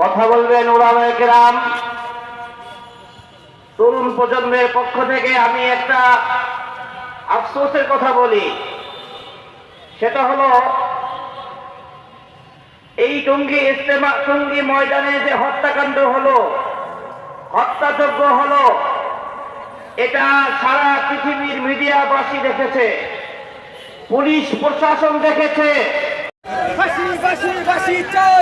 কথা বলবেন ওলামায়ে কেরাম। তরুণ প্রজন্মের পক্ষ থেকে আমি একটা আফসোসের কথা বলি। সেটা হলো, এই টঙ্গী ইস্তেমা টঙ্গী ময়দানে যে হত্যাকাণ্ড হলো, হত্যাযজ্ঞ হলো, এটা সারা পৃথিবীর মিডিয়াবাসী দেখেছে, পুলিশ প্রশাসন দেখেছে। ফাঁসি ফাঁসি ফাঁসি চাই।